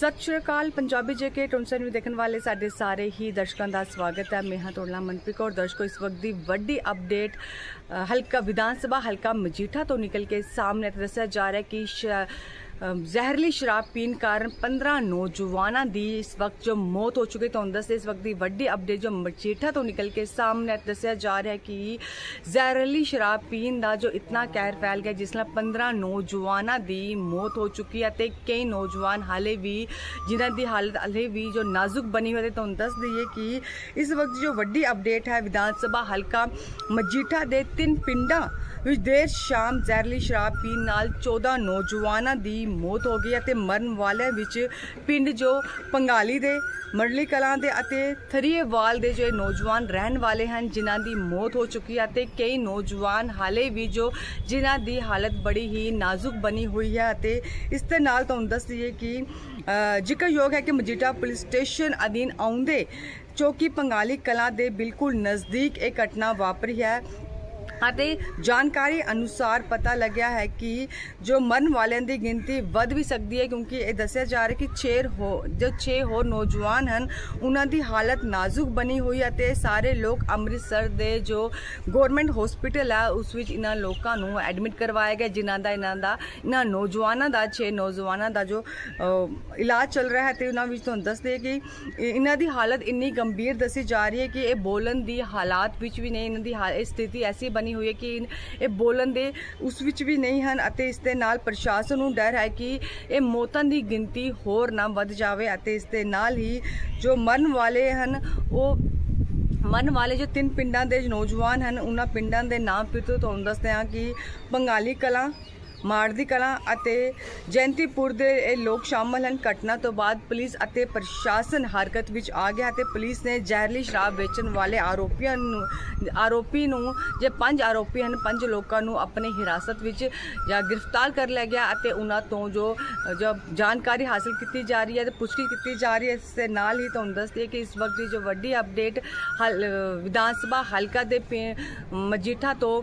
ਸਤਿ ਸ਼੍ਰੀ ਅਕਾਲ। ਪੰਜਾਬੀ ਜੇਕੇ ਟੁੰਸਨ ਨੂੰ ਦੇਖਣ ਵਾਲੇ ਸਾਡੇ ਸਾਰੇ ਹੀ ਦਰਸ਼ਕਾਂ ਦਾ ਸਵਾਗਤ ਹੈ। ਮੈਂ ਹਾਂ ਤੋੜਲਾ ਮਨਪ੍ਰੀਤ ਕੌਰ। ਦਰਸ਼ਕੋ, ਇਸ ਵਕਤ ਦੀ ਵੱਡੀ ਅਪਡੇਟ ਹਲਕਾ ਵਿਧਾਨ ਸਭਾ, ਹਲਕਾ ਮਜੀਠਾ ਤੋਂ ਨਿਕਲ ਕੇ ਸਾਹਮਣੇ ਤੇ ਦੱਸਿਆ ਜਾ ਰਿਹਾ ਕਿ ਸ਼- ਜ਼ਹਿਰੀਲੀ ਸ਼ਰਾਬ ਪੀਣ ਕਾਰਨ 15 ਨੌਜਵਾਨਾਂ ਦੀ ਇਸ ਵਕਤ ਜੋ ਮੌਤ ਹੋ ਚੁੱਕੀ ਤੁਹਾਨੂੰ ਦੱਸਦੇ ਇਸ ਵਕਤ ਦੀ ਵੱਡੀ ਅਪਡੇਟ ਜੋ ਮਜੀਠਾ ਤੋਂ ਨਿਕਲ ਕੇ ਸਾਹਮਣੇ ਦੱਸਿਆ ਜਾ ਰਿਹਾ ਹੈ ਕਿ ਜ਼ਹਿਰੀਲੀ ਸ਼ਰਾਬ ਪੀਣ ਦਾ ਜੋ ਇਤਨਾ ਕਹਿਰ ਫੈਲ ਗਿਆ, ਜਿਸ ਨਾਲ 15 ਨੌਜਵਾਨਾਂ ਦੀ ਮੌਤ ਹੋ ਚੁੱਕੀ ਹੈ ਤੇ ਕਈ ਨੌਜਵਾਨ ਹਾਲੇ ਵੀ, ਜਿਨ੍ਹਾਂ ਦੀ ਹਾਲਤ ਹਾਲੇ ਵੀ ਜੋ ਨਾਜ਼ੁਕ ਬਣੀ ਹੋਈ ਹੈ ਤੁਹਾਨੂੰ ਦੱਸ ਦਈਏ ਕਿ ਇਸ ਵਕਤ ਜੋ ਵੱਡੀ ਅਪਡੇਟ ਹੈ ਵਿਧਾਨ ਸਭਾ ਹਲਕਾ ਮਜੀਠਾ ਦੇ ਤਿੰਨ ਪਿੰਡਾਂ ਵਿੱਚ ਦੇਰ ਸ਼ਾਮ ਜ਼ਹਿਰੀਲੀ ਸ਼ਰਾਬ ਪੀਣ ਨਾਲ 14 ਨੌਜਵਾਨਾਂ ਦੀ ਮੌਤ ਹੋ ਗਈ ਹੈ ਤੇ ਮਰਨ ਵਾਲਿਆਂ ਵਿੱਚ ਪਿੰਡ ਜੋ ਪੰਗਾਲੀ ਦੇ, ਮਰਲੀ ਕਲਾਂ ਦੇ ਅਤੇ ਥਰੀਏਵਾਲ ਦੇ ਜੋ ਨੌਜਵਾਨ ਰਹਿਣ ਵਾਲੇ ਹਨ, ਜਿਨ੍ਹਾਂ ਦੀ ਮੌਤ ਹੋ ਚੁੱਕੀ ਹੈ ਤੇ ਕਈ ਨੌਜਵਾਨ ਹਾਲੇ ਵੀ ਜੋ ਜਿਨ੍ਹਾਂ ਦੀ ਹਾਲਤ ਬੜੀ ਹੀ ਨਾਜ਼ੁਕ ਬਣੀ ਹੋਈ ਹੈ ਅਤੇ ਇਸ ਦੇ ਨਾਲ ਤੁਹਾਨੂੰ ਦੱਸ ਦਈਏ ਕਿ ਜ਼ਿਕਰਯੋਗ ਹੈ ਕਿ ਮਜੀਠਾ ਪੁਲਿਸ ਸਟੇਸ਼ਨ ਅਧੀਨ ਆਉਂਦੇ ਚੌਕੀ ਪੰਗਾਲੀ ਕਲਾਂ ਦੇ ਬਿਲਕੁਲ ਨਜ਼ਦੀਕ ਇਹ ਘਟਨਾ ਵਾਪਰੀ ਹੈ। ਅਤੇ ਜਾਣਕਾਰੀ ਅਨੁਸਾਰ ਪਤਾ ਲੱਗਿਆ ਹੈ ਕਿ ਜੋ ਮਰਨ ਵਾਲਿਆਂ ਦੀ ਗਿਣਤੀ ਵੱਧ ਵੀ ਸਕਦੀ ਹੈ ਕਿਉਂਕਿ ਇਹ ਦੱਸਿਆ ਜਾ ਰਿਹਾ ਕਿ 6 ਹੋ, ਜੋ 6 ਹੋਰ ਨੌਜਵਾਨ ਹਨ, ਉਹਨਾਂ ਦੀ ਹਾਲਤ ਨਾਜ਼ੁਕ ਬਣੀ ਹੋਈ ਹੈ ਅਤੇ ਸਾਰੇ ਲੋਕ ਅੰਮ੍ਰਿਤਸਰ ਦੇ ਜੋ ਗਵਰਨਮੈਂਟ ਹਸਪੀਟਲ ਹੈ ਉਸ ਵਿੱਚ ਇਹਨਾਂ ਲੋਕਾਂ ਨੂੰ ਐਡਮਿਟ ਕਰਵਾਇਆ ਗਿਆ, ਜਿਨ੍ਹਾਂ ਦਾ ਇਹਨਾਂ ਦਾ, ਇਹਨਾਂ ਨੌਜਵਾਨਾਂ ਦਾ 6 ਨੌਜਵਾਨਾਂ ਦਾ ਜੋ ਇਲਾਜ ਚੱਲ ਰਿਹਾ ਹੈ ਤੇ ਉਹਨਾਂ ਵਿੱਚ ਤੁਹਾਨੂੰ ਦੱਸਦੇ ਕਿ ਇਹਨਾਂ ਦੀ ਹਾਲਤ ਇੰਨੀ ਗੰਭੀਰ ਦੱਸੀ ਜਾ ਰਹੀ ਹੈ ਕਿ ਇਹ ਬੋਲਣ ਦੀ ਹਾਲਾਤ ਵਿੱਚ ਵੀ ਨਹੀਂ ਇਹਨਾਂ ਦੀ ਹਾ- ਇਹ ਸਥਿਤੀ ਐਸੀ ਬਣੀ ਹੋਈ ਹੈ ਕਿ ਇਹ ਬੋਲਣ ਦੇ ਉਸ ਵਿੱਚ ਵੀ ਨਹੀਂ ਹਨ ਅਤੇ ਇਸ ਦੇ ਨਾਲ ਪ੍ਰਸ਼ਾਸਨ ਨੂੰ ਡਰ ਹੈ ਕਿ ਇਹ ਮੌਤਾਂ ਦੀ ਗਿਣਤੀ ਹੋਰ ਨਾ ਵੱਧ ਜਾਵੇ ਅਤੇ ਇਸ ਦੇ ਨਾਲ ਹੀ ਜੋ ਮਰਨ ਵਾਲੇ ਹਨ, ਉਹ ਮਰਨ ਵਾਲੇ ਜੋ ਤਿੰਨ ਪਿੰਡਾਂ ਦੇ ਨੌਜਵਾਨ ਹਨ, ਉਹਨਾਂ ਪਿੰਡਾਂ ਦੇ ਨਾਮ ਫਿਰ ਤੁਹਾਨੂੰ ਦੱਸਦੇ ਹਾਂ ਕਿ ਬੰਗਾਲੀ ਕਲਾ ਮਾਰਦੀ ਕਲਾਂ ਅਤੇ ਜੈਂਤੀਪੁਰ ਦੇ ਇਹ ਲੋਕ ਸ਼ਾਮਲ ਹਨ। ਘਟਨਾ ਤੋਂ ਬਾਅਦ ਪੁਲਿਸ ਅਤੇ ਪ੍ਰਸ਼ਾਸਨ ਹਰਕਤ ਵਿੱਚ ਆ ਗਿਆ ਅਤੇ ਪੁਲਿਸ ਨੇ ਜ਼ਹਿਰੀਲੀ ਸ਼ਰਾਬ ਵੇਚਣ ਵਾਲੇ ਆਰੋਪੀਆਂ ਨੂੰ, ਆਰੋਪੀ ਨੂੰ, ਜੇ ਪੰਜ ਆਰੋਪੀ ਹਨ, ਪੰਜ ਲੋਕਾਂ ਨੂੰ ਆਪਣੇ ਹਿਰਾਸਤ ਵਿੱਚ ਜਾਂ ਗ੍ਰਿਫਤਾਰ ਕਰ ਲਿਆ ਗਿਆ ਅਤੇ ਉਹਨਾਂ ਤੋਂ ਜੋ ਜੋ ਜਾਣਕਾਰੀ ਹਾਸਲ ਕੀਤੀ ਜਾ ਰਹੀ ਹੈ ਤੇ ਪੁਸ਼ਟੀ ਕੀਤੀ ਜਾ ਰਹੀ ਹੈ, ਇਸ ਦੇ ਨਾਲ ਹੀ ਤੁਹਾਨੂੰ ਦੱਸਦੀ ਹੈ ਕਿ ਇਸ ਵਕਤ ਦੀ ਜੋ ਵੱਡੀ ਅਪਡੇਟ, ਹਲ, ਵਿਧਾਨ ਸਭਾ ਹਲਕਾ ਦੇ ਪਿੰ- ਮਜੀਠਾ ਤੋਂ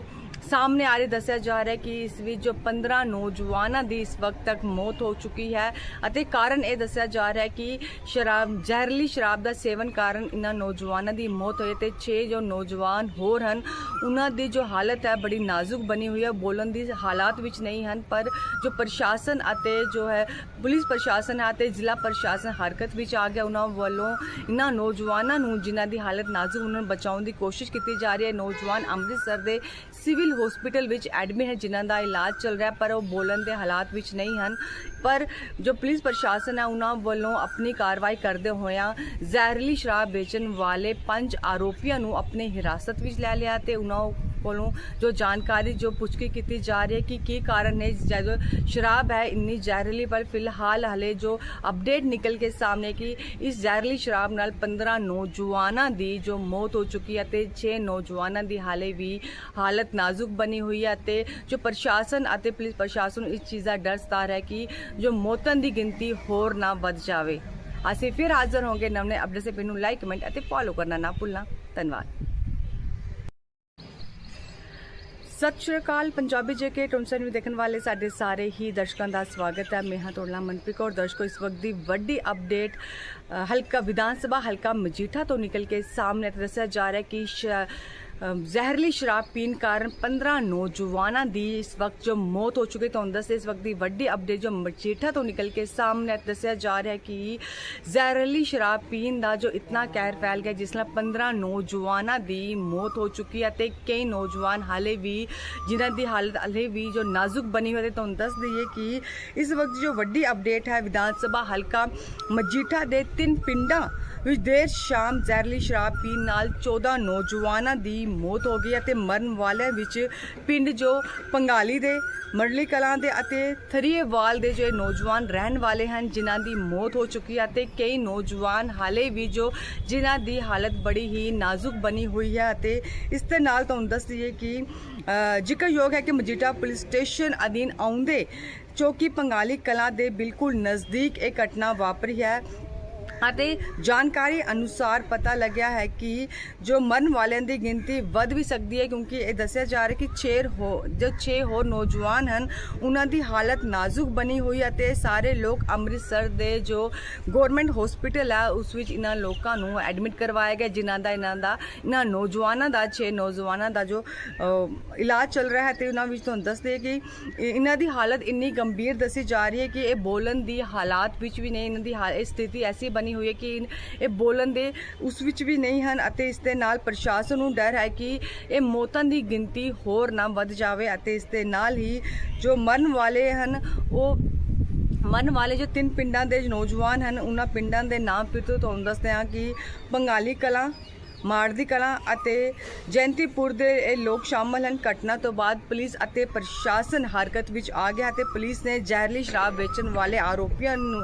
ਸਾਹਮਣੇ ਆ ਰਹੀ ਦੱਸਿਆ ਜਾ ਰਿਹਾ ਕਿ ਇਸ ਵਿੱਚ ਜੋ 15 ਨੌਜਵਾਨਾਂ ਦੀ ਇਸ ਵਕਤ ਤੱਕ ਮੌਤ ਹੋ ਚੁੱਕੀ ਹੈ ਅਤੇ ਕਾਰਨ ਇਹ ਦੱਸਿਆ ਜਾ ਰਿਹਾ ਕਿ ਸ਼ਰਾਬ, ਜ਼ਹਿਰੀਲੀ ਸ਼ਰਾਬ ਦਾ ਸੇਵਨ ਕਾਰਨ ਇਹਨਾਂ ਨੌਜਵਾਨਾਂ ਦੀ ਮੌਤ ਹੋਈ ਤੇ 6 ਜੋ ਨੌਜਵਾਨ ਹੋਰ ਹਨ, ਉਹਨਾਂ ਦੀ ਜੋ ਹਾਲਤ ਹੈ ਬੜੀ ਨਾਜ਼ੁਕ ਬਣੀ ਹੋਈ ਹੈ, ਬੋਲਣ ਦੀ ਹਾਲਾਤ ਵਿੱਚ ਨਹੀਂ ਹਨ, ਪਰ ਜੋ ਪ੍ਰਸ਼ਾਸਨ ਅਤੇ ਜੋ ਹੈ ਪੁਲਿਸ ਪ੍ਰਸ਼ਾਸਨ ਹੈ ਅਤੇ ਜ਼ਿਲ੍ਹਾ ਪ੍ਰਸ਼ਾਸਨ ਹਰਕਤ ਵਿੱਚ ਆ ਗਿਆ, ਉਹਨਾਂ ਵੱਲੋਂ ਇਹਨਾਂ ਨੌਜਵਾਨਾਂ ਨੂੰ ਜਿਨ੍ਹਾਂ ਦੀ ਹਾਲਤ ਨਾਜ਼ੁਕ, ਉਹਨਾਂ ਨੂੰ ਬਚਾਉਣ ਦੀ ਕੋਸ਼ਿਸ਼ ਕੀਤੀ ਜਾ ਰਹੀ ਹੈ। ਨੌਜਵਾਨ ਅੰਮ੍ਰਿਤਸਰ ਦੇ ਸਿਵਲ ਹਸਪੀਟਲ ਵਿੱਚ ਐਡਮਿਟ ਹੈ, ਜਿਨ੍ਹਾਂ ਦਾ ਇਲਾਜ ਚੱਲ ਰਿਹਾ ਪਰ ਉਹ ਬੋਲਣ ਦੇ ਹਾਲਾਤ ਵਿੱਚ ਨਹੀਂ ਹਨ। ਪਰ ਜੋ ਪੁਲਿਸ ਪ੍ਰਸ਼ਾਸਨ ਹੈ, ਉਹਨਾਂ ਵੱਲੋਂ ਆਪਣੀ ਕਾਰਵਾਈ ਕਰਦੇ ਹੋਇਆਂ ਜ਼ਹਿਰੀਲੀ ਸ਼ਰਾਬ ਵੇਚਣ ਵਾਲੇ ਪੰਜ ਆਰੋਪੀਆਂ ਨੂੰ ਆਪਣੇ ਹਿਰਾਸਤ ਵਿੱਚ ਲੈ ਲਿਆ ਤੇ ਉਹਨਾਂ ਕੋਲੋਂ ਜੋ ਜਾਣਕਾਰੀ ਜੋ ਪੁੱਛਗਿੱਛ ਕੀਤੀ ਜਾ ਰਹੀ ਹੈ ਕਿ ਕੀ ਕਾਰਨ ਹੈ ਜੋ ਸ਼ਰਾਬ ਹੈ ਇੰਨੀ ਜ਼ਹਿਰੀਲੀ, ਪਰ ਫਿਲਹਾਲ ਹਲੇ ਜੋ ਅਪਡੇਟ ਨਿਕਲ ਕੇ ਸਾਹਮਣੇ ਕਿ ਇਸ ਜ਼ਹਿਰੀਲੀ ਸ਼ਰਾਬ ਨਾਲ 15 ਨੌਜਵਾਨਾਂ ਦੀ ਜੋ ਮੌਤ ਹੋ ਚੁੱਕੀ ਹੈ ਤੇ 6 ਨੌਜਵਾਨਾਂ ਦੀ ਹਾਲੇ ਵੀ ਹਾਲਤ ਨਾਜ਼ੁਕ ਬਣੀ ਹੋਈ ਹੈ ਤੇ ਜੋ ਪ੍ਰਸ਼ਾਸਨ ਅਤੇ ਪੁਲਿਸ ਪ੍ਰਸ਼ਾਸਨ ਇਸ ਚੀਜ਼ ਦਾ ਡਰ ਸਤਾ ਰਿਹਾ ਕਿ ਜੋ ਮੌਤਾਂ ਦੀ ਗਿਣਤੀ ਹੋਰ ਨਾ ਵੱਧ ਜਾਵੇ। ਅਸੀਂ ਫਿਰ ਹਾਜ਼ਰ ਹੋਵਾਂਗੇ ਨਵੇਂ ਅਪਡੇਟ ਸੇ ਨੂੰ ਲਾਈਕ ਕਮੈਂਟ ਅਤੇ ਫੋਲੋ ਕਰਨਾ ਨਾ ਭੁੱਲਣਾ। ਧੰਨਵਾਦ। ਸਤਿ ਸ਼੍ਰੀ ਅਕਾਲ। ਪੰਜਾਬੀ ਜੇਕੇ ਟੁੰਸਨ ਨੂੰ ਦੇਖਣ ਵਾਲੇ ਸਾਡੇ ਸਾਰੇ ਹੀ ਦਰਸ਼ਕਾਂ ਦਾ ਸਵਾਗਤ ਹੈ। ਮੈਂ ਹਾਂ ਤੋੜਲਾ ਮਨਪ੍ਰੀਤ ਕੌਰ। ਦਰਸ਼ਕੋ, ਇਸ ਵਕਤ ਦੀ ਵੱਡੀ ਅਪਡੇਟ ਹਲਕਾ ਵਿਧਾਨ ਸਭਾ, ਹਲਕਾ ਮਜੀਠਾ ਤੋਂ ਨਿਕਲ ਕੇ ਸਾਹਮਣੇ ਤੇ ਦੱਸਿਆ ਜਾ ਰਿਹਾ ਕਿ ਸ਼- ਜ਼ਹਿਰੀਲੀ ਸ਼ਰਾਬ ਪੀਣ ਕਾਰਨ 15 ਨੌਜਵਾਨਾਂ ਦੀ ਇਸ ਵਕਤ ਜੋ ਮੌਤ ਹੋ ਚੁੱਕੀ ਤੁਹਾਨੂੰ ਦੱਸਦੇ ਇਸ ਵਕਤ ਦੀ ਵੱਡੀ ਅਪਡੇਟ ਜੋ ਮਜੀਠਾ ਤੋਂ ਨਿਕਲ ਕੇ ਸਾਹਮਣੇ ਦੱਸਿਆ ਜਾ ਰਿਹਾ ਕਿ ਜ਼ਹਿਰੀਲੀ ਸ਼ਰਾਬ ਪੀਣ ਦਾ ਜੋ ਇਤਨਾ ਕਹਿਰ ਫੈਲ ਗਿਆ, ਜਿਸ ਨਾਲ 15 ਨੌਜਵਾਨਾਂ ਦੀ ਮੌਤ ਹੋ ਚੁੱਕੀ ਹੈ ਤੇ ਕਈ ਨੌਜਵਾਨ ਹਾਲੇ ਵੀ, ਜਿਨ੍ਹਾਂ ਦੀ ਹਾਲਤ ਹਾਲੇ ਵੀ ਜੋ ਨਾਜ਼ੁਕ ਬਣੀ ਹੋਈ ਹੈ ਤੁਹਾਨੂੰ ਦੱਸ ਦਈਏ ਕਿ ਇਸ ਵਕਤ ਜੋ ਵੱਡੀ ਅਪਡੇਟ ਹੈ, ਵਿਧਾਨ ਸਭਾ ਹਲਕਾ ਮਜੀਠਾ ਦੇ ਤਿੰਨ ਪਿੰਡਾਂ ਵਿੱਚ ਦੇਰ ਸ਼ਾਮ ਜ਼ਹਿਰੀਲੀ ਸ਼ਰਾਬ ਪੀਣ ਨਾਲ 14 ਨੌਜਵਾਨਾਂ ਦੀ ਮੌਤ ਹੋ ਗਈ ਅਤੇ ਮਰਨ ਵਾਲਿਆਂ ਵਿੱਚ ਪਿੰਡ ਜੋ ਪੰਗਾਲੀ ਦੇ, ਮਰਲੀ ਕਲਾਂ ਦੇ ਅਤੇ ਥਰੀਏਵਾਲ ਦੇ ਜੋ ਨੌਜਵਾਨ ਰਹਿਣ ਵਾਲੇ ਹਨ, ਜਿਨ੍ਹਾਂ ਦੀ ਮੌਤ ਹੋ ਚੁੱਕੀ ਹੈ ਅਤੇ ਕਈ ਨੌਜਵਾਨ ਹਾਲੇ ਵੀ ਜੋ ਜਿਨ੍ਹਾਂ ਦੀ ਹਾਲਤ ਬੜੀ ਹੀ ਨਾਜ਼ੁਕ ਬਣੀ ਹੋਈ ਹੈ ਅਤੇ ਇਸ ਦੇ ਨਾਲ ਤੁਹਾਨੂੰ ਦੱਸ ਦਈਏ ਕਿ ਜ਼ਿਕਰਯੋਗ ਹੈ ਕਿ ਮਜੀਠਾ ਪੁਲਿਸ ਸਟੇਸ਼ਨ ਅਧੀਨ ਆਉਂਦੇ ਚੌਕੀ ਪੰਗਾਲੀ ਕਲਾਂ ਦੇ ਬਿਲਕੁਲ ਨਜ਼ਦੀਕ ਇਹ ਘਟਨਾ ਵਾਪਰੀ ਹੈ। ਅਤੇ ਜਾਣਕਾਰੀ ਅਨੁਸਾਰ ਪਤਾ ਲੱਗਿਆ ਹੈ ਕਿ ਜੋ ਮਰਨ ਵਾਲਿਆਂ ਦੀ ਗਿਣਤੀ ਵੱਧ ਵੀ ਸਕਦੀ ਹੈ ਕਿਉਂਕਿ ਇਹ ਦੱਸਿਆ ਜਾ ਰਿਹਾ ਕਿ 6 ਹੋ, ਜੋ 6 ਹੋਰ ਨੌਜਵਾਨ ਹਨ, ਉਹਨਾਂ ਦੀ ਹਾਲਤ ਨਾਜ਼ੁਕ ਬਣੀ ਹੋਈ ਅਤੇ ਸਾਰੇ ਲੋਕ ਅੰਮ੍ਰਿਤਸਰ ਦੇ ਜੋ ਗਵਰਨਮੈਂਟ ਹਸਪੀਟਲ ਹੈ ਉਸ ਵਿੱਚ ਇਹਨਾਂ ਲੋਕਾਂ ਨੂੰ ਐਡਮਿਟ ਕਰਵਾਇਆ ਗਿਆ, ਜਿਨ੍ਹਾਂ ਦਾ ਇਹਨਾਂ ਦਾ, ਇਹਨਾਂ ਨੌਜਵਾਨਾਂ ਦਾ 6 ਨੌਜਵਾਨਾਂ ਦਾ ਜੋ ਇਲਾਜ ਚੱਲ ਰਿਹਾ ਹੈ ਤੇ ਉਹਨਾਂ ਵਿੱਚ ਤੁਹਾਨੂੰ ਦੱਸਦੇ ਕਿ ਇਹਨਾਂ ਦੀ ਹਾਲਤ ਇੰਨੀ ਗੰਭੀਰ ਦੱਸੀ ਜਾ ਰਹੀ ਹੈ ਕਿ ਇਹ ਬੋਲਣ ਦੀ ਹਾਲਾਤ ਵਿੱਚ ਵੀ ਨਹੀਂ ਇਹਨਾਂ ਦੀ ਹਾ- ਇਹ ਸਥਿਤੀ ਐਸੀ ਬਣੀ ਹੋਈ ਹੈ ਕਿ ਇਹ ਬੋਲਣ ਦੇ ਉਸ ਵਿੱਚ ਵੀ ਨਹੀਂ ਹਨ ਅਤੇ ਇਸ ਦੇ ਨਾਲ ਪ੍ਰਸ਼ਾਸਨ ਨੂੰ ਡਰ ਹੈ ਕਿ ਇਹ ਮੌਤਾਂ ਦੀ ਗਿਣਤੀ ਹੋਰ ਨਾ ਵੱਧ ਜਾਵੇ ਅਤੇ ਇਸ ਦੇ ਨਾਲ ਹੀ ਜੋ ਮਰਨ ਵਾਲੇ ਹਨ, ਉਹ ਮਰਨ ਵਾਲੇ ਜੋ ਤਿੰਨ ਪਿੰਡਾਂ ਦੇ ਨੌਜਵਾਨ ਹਨ, ਉਹਨਾਂ ਪਿੰਡਾਂ ਦੇ ਨਾਮ ਫਿਰ ਤੁਹਾਨੂੰ ਦੱਸਦੇ ਹਾਂ ਕਿ ਬੰਗਾਲੀ ਕਲਾ ਮਾਰਦੀ ਕਲਾਂ ਅਤੇ ਜੈਂਤੀਪੁਰ ਦੇ ਇਹ ਲੋਕ ਸ਼ਾਮਲ ਹਨ। ਘਟਨਾ ਤੋਂ ਬਾਅਦ ਪੁਲਿਸ ਅਤੇ ਪ੍ਰਸ਼ਾਸਨ ਹਰਕਤ ਵਿੱਚ ਆ ਗਿਆ ਤੇ ਪੁਲਿਸ ਨੇ ਜ਼ਹਿਰਲੀ ਸ਼ਰਾਬ ਵੇਚਣ ਵਾਲੇ ਆਰੋਪੀਆਂ ਨੂੰ,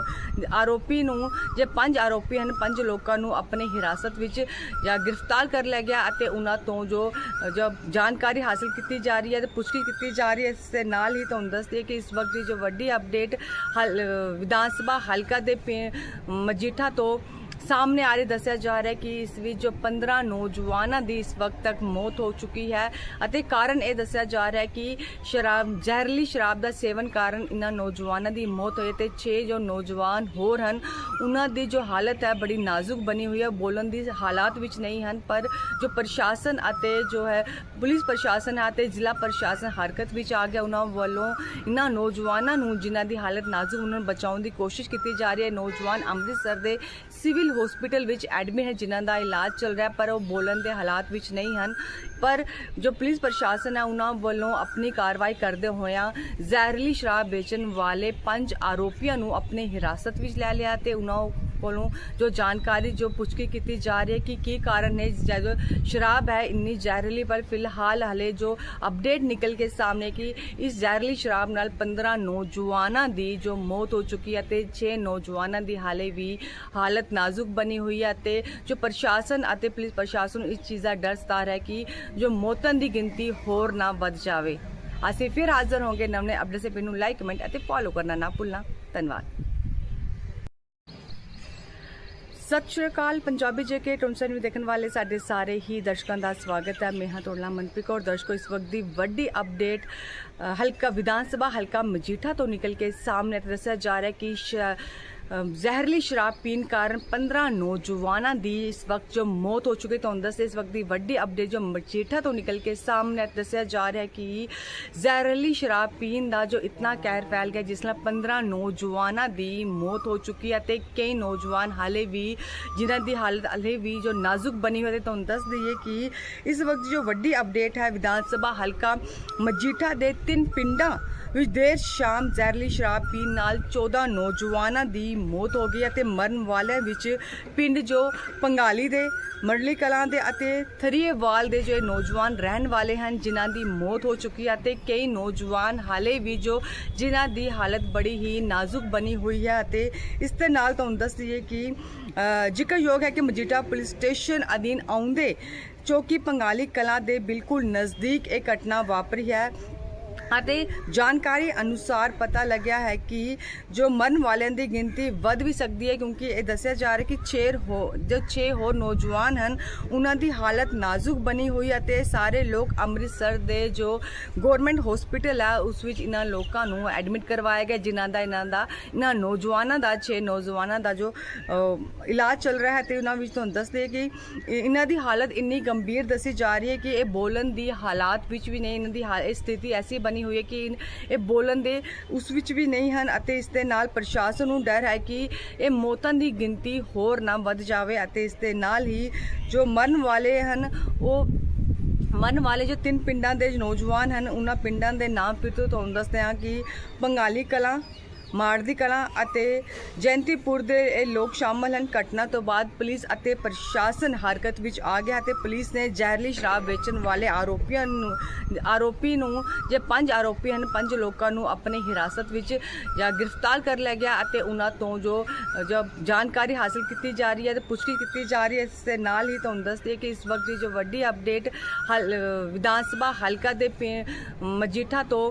ਆਰੋਪੀ ਨੂੰ, ਜੇ ਪੰਜ ਆਰੋਪੀ ਹਨ, ਪੰਜ ਲੋਕਾਂ ਨੂੰ ਆਪਣੇ ਹਿਰਾਸਤ ਵਿੱਚ ਜਾਂ ਗ੍ਰਿਫਤਾਰ ਕਰ ਲਿਆ ਗਿਆ ਅਤੇ ਉਹਨਾਂ ਤੋਂ ਜੋ ਜੋ ਜਾਣਕਾਰੀ ਹਾਸਲ ਕੀਤੀ ਜਾ ਰਹੀ ਹੈ ਤੇ ਪੁਸ਼ਟੀ ਕੀਤੀ ਜਾ ਰਹੀ ਹੈ, ਇਸ ਦੇ ਨਾਲ ਹੀ ਤੁਹਾਨੂੰ ਦੱਸ ਦਈਏ ਕਿ ਇਸ ਵਕਤ ਦੀ ਜੋ ਵੱਡੀ ਅਪਡੇਟ, ਹਲ- ਵਿਧਾਨ ਸਭਾ ਹਲਕਾ ਦੇ ਪਿੰ- ਮਜੀਠਾ ਤੋਂ ਸਾਹਮਣੇ ਆ ਰਹੇ ਦੱਸਿਆ ਜਾ ਰਿਹਾ ਕਿ ਇਸ ਵਿੱਚ ਜੋ 15 ਨੌਜਵਾਨਾਂ ਦੀ ਇਸ ਵਕਤ ਤੱਕ ਮੌਤ ਹੋ ਚੁੱਕੀ ਹੈ ਅਤੇ ਕਾਰਨ ਇਹ ਦੱਸਿਆ ਜਾ ਰਿਹਾ ਹੈ ਕਿ ਸ਼ਰਾਬ, ਜ਼ਹਿਰੀਲੀ ਸ਼ਰਾਬ ਦਾ ਸੇਵਨ ਕਾਰਨ ਇਹਨਾਂ ਨੌਜਵਾਨਾਂ ਦੀ ਮੌਤ ਹੋਈ ਤੇ 6 ਜੋ ਨੌਜਵਾਨ ਹੋਰ ਹਨ, ਉਹਨਾਂ ਦੀ ਜੋ ਹਾਲਤ ਹੈ ਬੜੀ ਨਾਜ਼ੁਕ ਬਣੀ ਹੋਈ ਹੈ, ਬੋਲਣ ਦੀ ਹਾਲਾਤ ਵਿੱਚ ਨਹੀਂ ਹਨ, ਪਰ ਜੋ ਪ੍ਰਸ਼ਾਸਨ ਅਤੇ ਜੋ ਹੈ ਪੁਲਿਸ ਪ੍ਰਸ਼ਾਸਨ ਹੈ ਅਤੇ ਜ਼ਿਲ੍ਹਾ ਪ੍ਰਸ਼ਾਸਨ ਹਰਕਤ ਵਿੱਚ ਆ ਗਿਆ, ਉਹਨਾਂ ਵੱਲੋਂ ਇਹਨਾਂ ਨੌਜਵਾਨਾਂ ਨੂੰ ਜਿਨ੍ਹਾਂ ਦੀ ਹਾਲਤ ਨਾਜ਼ੁਕ, ਉਹਨਾਂ ਨੂੰ ਬਚਾਉਣ ਦੀ ਕੋਸ਼ਿਸ਼ ਕੀਤੀ ਜਾ ਰਹੀ ਹੈ। ਨੌਜਵਾਨ ਅੰਮ੍ਰਿਤਸਰ ਦੇ ਸਿਵਲ ਹਸਪੀਟਲ ਵਿੱਚ ਐਡਮਿਟ ਹੈ, ਜਿਨ੍ਹਾਂ ਦਾ ਇਲਾਜ ਚੱਲ ਰਿਹਾ, ਪਰ ਉਹ ਬੋਲਣ ਦੇ ਹਾਲਾਤ ਵਿੱਚ ਨਹੀਂ ਹਨ। ਪਰ ਜੋ ਪੁਲਿਸ ਪ੍ਰਸ਼ਾਸਨ ਹੈ, ਉਹਨਾਂ ਵੱਲੋਂ ਆਪਣੀ ਕਾਰਵਾਈ ਕਰਦੇ ਹੋਇਆਂ ਜ਼ਹਿਰੀਲੀ ਸ਼ਰਾਬ ਵੇਚਣ ਵਾਲੇ ਪੰਜ ਆਰੋਪੀਆਂ ਨੂੰ ਆਪਣੇ ਹਿਰਾਸਤ ਵਿੱਚ ਲੈ ਲਿਆ ਤੇ ਉਹਨਾਂ ਕੋਲੋਂ ਜੋ ਜਾਣਕਾਰੀ, ਜੋ ਪੁੱਛਗਿੱਛ ਕੀਤੀ ਜਾ ਰਹੀ ਹੈ ਕਿ ਕੀ ਕਾਰਨ ਹੈ ਜਦੋਂ ਸ਼ਰਾਬ ਹੈ ਇੰਨੀ ਜ਼ਹਿਰੀਲੀ, ਪਰ ਫਿਲਹਾਲ ਹਲੇ ਜੋ ਅਪਡੇਟ ਨਿਕਲ ਕੇ ਸਾਹਮਣੇ ਕਿ ਇਸ ਜ਼ਹਿਰੀਲੀ ਸ਼ਰਾਬ ਨਾਲ 15 ਨੌਜਵਾਨਾਂ ਦੀ ਜੋ ਮੌਤ ਹੋ ਚੁੱਕੀ ਹੈ ਤੇ 6 ਨੌਜਵਾਨਾਂ ਦੀ ਹਾਲੇ ਵੀ ਹਾਲਤ ਨਾਜ਼ੁਕ ਬਣੀ ਹੋਈ ਹੈ ਤੇ ਜੋ ਪ੍ਰਸ਼ਾਸਨ ਅਤੇ ਪੁਲਿਸ ਪ੍ਰਸ਼ਾਸਨ ਇਸ ਚੀਜ਼ ਦਾ ਡਰ ਸਤਾ ਰਿਹਾ ਕਿ ਜੋ ਮੌਤਾਂ ਦੀ ਗਿਣਤੀ ਹੋਰ ਨਾ ਵੱਧ ਜਾਵੇ। ਅਸੀਂ ਫਿਰ ਹਾਜ਼ਰ ਹੋਵਾਂਗੇ ਨਵੇਂ ਅਪਡੇਟ ਸੇ ਨੂੰ ਲਾਈਕ, ਕਮੈਂਟ ਅਤੇ ਫੋਲੋ ਕਰਨਾ ਨਾ ਭੁੱਲਣਾ। ਧੰਨਵਾਦ। ਸਤਿ ਸ਼੍ਰੀ ਅਕਾਲ। ਪੰਜਾਬੀ ਜੇਕੇ ਟੋਨਸਨ ਵੀ ਦੇਖਣ ਵਾਲੇ ਸਾਡੇ ਸਾਰੇ ਹੀ ਦਰਸ਼ਕਾਂ ਦਾ ਸਵਾਗਤ ਹੈ। ਮੈਂ ਹਾਂ ਤੁਹਾਡਾ ਮਨਪ੍ਰੀਤ ਔਰ ਦਰਸ਼ਕੋ, ਇਸ ਵਕਤ ਦੀ ਵੱਡੀ ਅਪਡੇਟ ਹਲਕਾ ਵਿਧਾਨ ਸਭਾ, ਹਲਕਾ ਮਜੀਠਾ ਤੋਂ ਨਿਕਲ ਕੇ ਸਾਹਮਣੇ ਦੱਸਿਆ ਜਾ ਰਿਹਾ ਕਿ ਸ਼- ਜ਼ਹਿਰੀਲੀ ਸ਼ਰਾਬ ਪੀਣ ਕਾਰਨ 15 ਨੌਜਵਾਨਾਂ ਦੀ ਇਸ ਵਕਤ ਜੋ ਮੌਤ ਹੋ ਚੁੱਕੀ ਤੁਹਾਨੂੰ ਦੱਸੇ ਇਸ ਵਕਤ ਦੀ ਵੱਡੀ ਅਪਡੇਟ ਜੋ ਮਜੀਠਾ ਤੋਂ ਨਿਕਲ ਕੇ ਸਾਹਮਣੇ ਦੱਸਿਆ ਜਾ ਰਿਹਾ ਕਿ ਜ਼ਹਿਰੀਲੀ ਸ਼ਰਾਬ ਪੀਣ ਦਾ ਜੋ ਇਤਨਾ ਕਹਿਰ ਫੈਲ ਗਿਆ, ਜਿਸ ਨਾਲ 15 ਨੌਜਵਾਨਾਂ ਦੀ ਮੌਤ ਹੋ ਚੁੱਕੀ ਹੈ ਤੇ ਕਈ ਨੌਜਵਾਨ ਹਾਲੇ ਵੀ, ਜਿਨ੍ਹਾਂ ਦੀ ਹਾਲਤ ਹਾਲੇ ਵੀ ਜੋ ਨਾਜ਼ੁਕ ਬਣੀ ਹੋਈ ਹੈ, ਤੁਹਾਨੂੰ ਦੱਸ ਦਈਏ ਕਿ ਇਸ ਵਕਤ ਜੋ ਵੱਡੀ ਅਪਡੇਟ ਹੈ, ਵਿਧਾਨ ਸਭਾ ਹਲਕਾ ਮਜੀਠਾ ਦੇ ਤਿੰਨ ਪਿੰਡਾਂ ਵਿੱਚ ਦੇਰ ਸ਼ਾਮ ਜ਼ਹਿਰੀਲੀ ਸ਼ਰਾਬ ਪੀਣ ਨਾਲ 14 ਨੌਜਵਾਨਾਂ ਦੀ ਮੌਤ ਹੋ ਗਈ ਅਤੇ ਮਰਨ ਵਾਲਿਆਂ ਵਿੱਚ ਪਿੰਡ ਜੋ ਪੰਗਾਲੀ ਦੇ, ਮਰਲੀ ਕਲਾਂ ਦੇ ਅਤੇ ਥਰੀਏਵਾਲ ਦੇ ਜੋ ਨੌਜਵਾਨ ਰਹਿਣ ਵਾਲੇ ਹਨ, ਜਿਨ੍ਹਾਂ ਦੀ ਮੌਤ ਹੋ ਚੁੱਕੀ ਹੈ ਅਤੇ ਕਈ ਨੌਜਵਾਨ ਹਾਲੇ ਵੀ ਜੋ ਜਿਨ੍ਹਾਂ ਦੀ ਹਾਲਤ ਬੜੀ ਹੀ ਨਾਜ਼ੁਕ ਬਣੀ ਹੋਈ ਹੈ ਅਤੇ ਇਸ ਦੇ ਨਾਲ ਤੁਹਾਨੂੰ ਦੱਸ ਦਈਏ ਕਿ ਜ਼ਿਕਰਯੋਗ ਹੈ ਕਿ ਮਜੀਠਾ ਪੁਲਿਸ ਸਟੇਸ਼ਨ ਅਧੀਨ ਆਉਂਦੇ ਚੌਕੀ ਪੰਗਾਲੀ ਕਲਾਂ ਦੇ ਬਿਲਕੁਲ ਨਜ਼ਦੀਕ ਇਹ ਘਟਨਾ ਵਾਪਰੀ ਹੈ। ਅਤੇ ਜਾਣਕਾਰੀ ਅਨੁਸਾਰ ਪਤਾ ਲੱਗਿਆ ਹੈ ਕਿ ਜੋ ਮਰਨ ਵਾਲਿਆਂ ਦੀ ਗਿਣਤੀ ਵੱਧ ਵੀ ਸਕਦੀ ਹੈ ਕਿਉਂਕਿ ਇਹ ਦੱਸਿਆ ਜਾ ਰਿਹਾ ਕਿ 6 ਹੋ, ਜੋ 6 ਹੋਰ ਨੌਜਵਾਨ ਹਨ, ਉਹਨਾਂ ਦੀ ਹਾਲਤ ਨਾਜ਼ੁਕ ਬਣੀ ਹੋਈ ਅਤੇ ਸਾਰੇ ਲੋਕ ਅੰਮ੍ਰਿਤਸਰ ਦੇ ਜੋ ਗਵਰਨਮੈਂਟ ਹਸਪੀਟਲ ਹੈ ਉਸ ਵਿੱਚ ਇਹਨਾਂ ਲੋਕਾਂ ਨੂੰ ਐਡਮਿਟ ਕਰਵਾਇਆ ਗਿਆ, ਜਿਨ੍ਹਾਂ ਦਾ ਇਹਨਾਂ ਦਾ, ਇਹਨਾਂ ਨੌਜਵਾਨਾਂ ਦਾ 6 ਨੌਜਵਾਨਾਂ ਦਾ ਜੋ ਇਲਾਜ ਚੱਲ ਰਿਹਾ ਹੈ ਤੇ ਉਹਨਾਂ ਵਿੱਚ ਤੁਹਾਨੂੰ ਦੱਸਦੇ ਕਿ ਇਹਨਾਂ ਦੀ ਹਾਲਤ ਇੰਨੀ ਗੰਭੀਰ ਦੱਸੀ ਜਾ ਰਹੀ ਹੈ ਕਿ ਇਹ ਬੋਲਣ ਦੀ ਹਾਲਾਤ ਵਿੱਚ ਵੀ ਨਹੀਂ, ਇਹਨਾਂ ਦੀ ਹਾ- ਇਹ ਸਥਿਤੀ ਐਸੀ ਬਣੀ ਹੋਈ ਹੈ ਕਿ ਇਹ ਬੋਲਣ ਦੇ ਉਸ ਵਿੱਚ ਵੀ ਨਹੀਂ ਹਨ ਅਤੇ ਇਸ ਦੇ ਨਾਲ ਪ੍ਰਸ਼ਾਸਨ ਨੂੰ ਡਰ ਹੈ ਕਿ ਇਹ ਮੌਤਾਂ ਦੀ ਗਿਣਤੀ ਹੋਰ ਨਾ ਵੱਧ ਜਾਵੇ ਅਤੇ ਇਸ ਦੇ ਨਾਲ ਹੀ ਜੋ ਮਰਨ ਵਾਲੇ ਹਨ, ਉਹ ਮਰਨ ਵਾਲੇ ਜੋ ਤਿੰਨ ਪਿੰਡਾਂ ਦੇ ਨੌਜਵਾਨ ਹਨ, ਉਹਨਾਂ ਪਿੰਡਾਂ ਦੇ ਨਾਮ ਫਿਰ ਤੋਂ ਤੁਹਾਨੂੰ ਦੱਸਦੇ ਹਾਂ ਕਿ ਬੰਗਾਲੀ ਕਲਾ ਮਾਰਦੀ ਕਲਾਂ ਅਤੇ ਜੈਂਤੀਪੁਰ ਦੇ ਇਹ ਲੋਕ ਸ਼ਾਮਲ ਹਨ। ਘਟਨਾ ਤੋਂ ਬਾਅਦ ਪੁਲਿਸ ਅਤੇ ਪ੍ਰਸ਼ਾਸਨ ਹਰਕਤ ਵਿੱਚ ਆ ਗਿਆ ਤੇ ਪੁਲਿਸ ਨੇ ਜ਼ਹਿਰੀਲੀ ਸ਼ਰਾਬ ਵੇਚਣ ਵਾਲੇ ਆਰੋਪੀਆਂ ਨੂੰ ਆਰੋਪੀ ਨੂੰ ਜੇ ਪੰਜ ਆਰੋਪੀ ਹਨ, ਪੰਜ ਲੋਕਾਂ ਨੂੰ ਆਪਣੇ ਹਿਰਾਸਤ ਵਿੱਚ ਜਾਂ ਗ੍ਰਿਫਤਾਰ ਕਰ ਲਿਆ ਗਿਆ ਅਤੇ ਉਹਨਾਂ ਤੋਂ ਜੋ ਜੋ ਜਾਣਕਾਰੀ ਹਾਸਲ ਕੀਤੀ ਜਾ ਰਹੀ ਹੈ ਤੇ ਪੁਸ਼ਟੀ ਕੀਤੀ ਜਾ ਰਹੀ ਹੈ, ਇਸ ਦੇ ਨਾਲ ਹੀ ਤੁਹਾਨੂੰ ਦੱਸ ਦਈਏ ਕਿ ਇਸ ਵਕਤ ਦੀ ਜੋ ਵੱਡੀ ਅਪਡੇਟ ਹਲ- ਵਿਧਾਨ ਸਭਾ ਹਲਕਾ ਦੇ ਪਿੰ- ਮਜੀਠਾ ਤੋਂ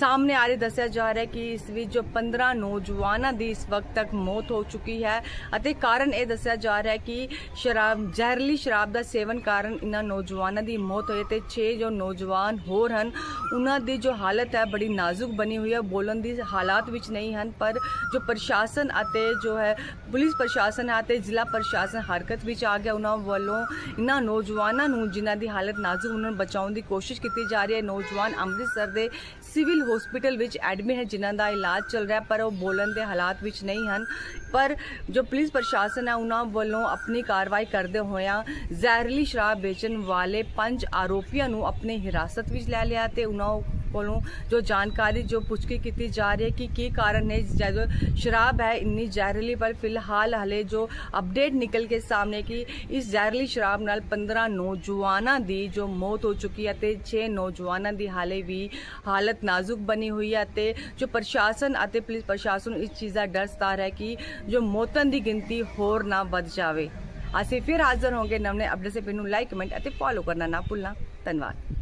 ਸਾਹਮਣੇ ਆ ਰਹੇ ਦੱਸਿਆ ਜਾ ਰਿਹਾ ਹੈ ਕਿ ਇਸ ਵਿੱਚ ਜੋ 15 ਨੌਜਵਾਨਾਂ ਦੀ ਇਸ ਵਕਤ ਤੱਕ ਮੌਤ ਹੋ ਚੁੱਕੀ ਹੈ ਅਤੇ ਕਾਰਨ ਇਹ ਦੱਸਿਆ ਜਾ ਰਿਹਾ ਹੈ ਕਿ ਸ਼ਰਾਬ, ਜ਼ਹਿਰੀਲੀ ਸ਼ਰਾਬ ਦਾ ਸੇਵਨ ਕਾਰਨ ਇਹਨਾਂ ਨੌਜਵਾਨਾਂ ਦੀ ਮੌਤ ਹੋਈ ਤੇ 6 ਜੋ ਨੌਜਵਾਨ ਹੋਰ ਹਨ ਉਹਨਾਂ ਦੀ ਜੋ ਹਾਲਤ ਹੈ ਬੜੀ ਨਾਜ਼ੁਕ ਬਣੀ ਹੋਈ ਹੈ, ਬੋਲਣ ਦੀ ਹਾਲਾਤ ਵਿੱਚ ਨਹੀਂ ਹਨ, ਪਰ ਜੋ ਪ੍ਰਸ਼ਾਸਨ ਅਤੇ ਜੋ ਹੈ ਪੁਲਿਸ ਪ੍ਰਸ਼ਾਸਨ ਹੈ ਅਤੇ ਜ਼ਿਲ੍ਹਾ ਪ੍ਰਸ਼ਾਸਨ ਹਰਕਤ ਵਿੱਚ ਆ ਗਿਆ ਉਹਨਾਂ ਵੱਲੋਂ ਇਹਨਾਂ ਨੌਜਵਾਨਾਂ ਨੂੰ ਜਿਨ੍ਹਾਂ ਦੀ ਹਾਲਤ ਨਾਜ਼ੁਕ ਉਹਨਾਂ ਨੂੰ ਬਚਾਉਣ ਦੀ ਕੋਸ਼ਿਸ਼ ਕੀਤੀ ਜਾ ਰਹੀ ਹੈ। ਨੌਜਵਾਨ ਅੰਮ੍ਰਿਤਸਰ ਦੇ ਸਿਵਲ ਹਸਪੀਟਲ ਵਿੱਚ ਐਡਮਿਟ ਹੈ, ਜਿਨ੍ਹਾਂ ਦਾ ਇਲਾਜ ਚੱਲ ਰਿਹਾ ਪਰ ਉਹ ਬੋਲਣ ਦੇ ਹਾਲਾਤ ਵਿੱਚ ਨਹੀਂ ਹਨ। ਪਰ ਜੋ ਪੁਲਿਸ ਪ੍ਰਸ਼ਾਸਨ ਹੈ, ਉਹਨਾਂ ਵੱਲੋਂ ਆਪਣੀ ਕਾਰਵਾਈ ਕਰਦੇ ਹੋਇਆਂ ਜ਼ਹਿਰੀਲੀ ਸ਼ਰਾਬ ਵੇਚਣ ਵਾਲੇ ਪੰਜ ਆਰੋਪੀਆਂ ਨੂੰ ਆਪਣੇ ਹਿਰਾਸਤ ਵਿੱਚ ਲੈ ਲਿਆ ਤੇ ਉਹਨਾਂ ਕੋਲੋਂ ਜੋ ਜਾਣਕਾਰੀ, ਜੋ ਪੁੱਛਗਿੱਛ ਕੀਤੀ ਜਾ ਰਹੀ ਹੈ ਕਿ ਕੀ ਕਾਰਨ ਹੈ ਜਦੋਂ ਸ਼ਰਾਬ ਹੈ ਇੰਨੀ ਜ਼ਹਿਰੀਲੀ, ਪਰ ਫਿਲਹਾਲ ਹਲੇ ਜੋ ਅਪਡੇਟ ਨਿਕਲ ਕੇ ਸਾਹਮਣੇ ਕਿ ਇਸ ਜ਼ਹਿਰੀਲੀ ਸ਼ਰਾਬ ਨਾਲ 15 ਨੌਜਵਾਨਾਂ ਦੀ ਜੋ ਮੌਤ ਹੋ ਚੁੱਕੀ ਹੈ ਤੇ 6 ਨੌਜਵਾਨਾਂ ਦੀ ਹਾਲੇ ਵੀ ਹਾਲਤ ਨਾਜ਼ੁਕ ਬਣੀ ਹੋਈ ਹੈ ਤੇ ਜੋ ਪ੍ਰਸ਼ਾਸਨ ਅਤੇ ਪੁਲਿਸ ਪ੍ਰਸ਼ਾਸਨ ਇਸ ਚੀਜ਼ ਦਾ ਡਰ ਸਤਾ ਹੈ ਕਿ ਜੋ ਮੌਤਾਂ ਦੀ ਗਿਣਤੀ ਹੋਰ ਨਾ ਵੱਧ ਜਾਵੇ। ਅਸੀਂ ਫਿਰ ਹਾਜ਼ਰ ਹੋਵਾਂਗੇ ਨਵੇਂ ਅਪਡੇਟ ਸੇ ਨੂੰ ਲਾਈਕ ਕਮੈਂਟ ਅਤੇ ਫੋਲੋ ਕਰਨਾ ਨਾ ਭੁੱਲਣਾ। ਧੰਨਵਾਦ।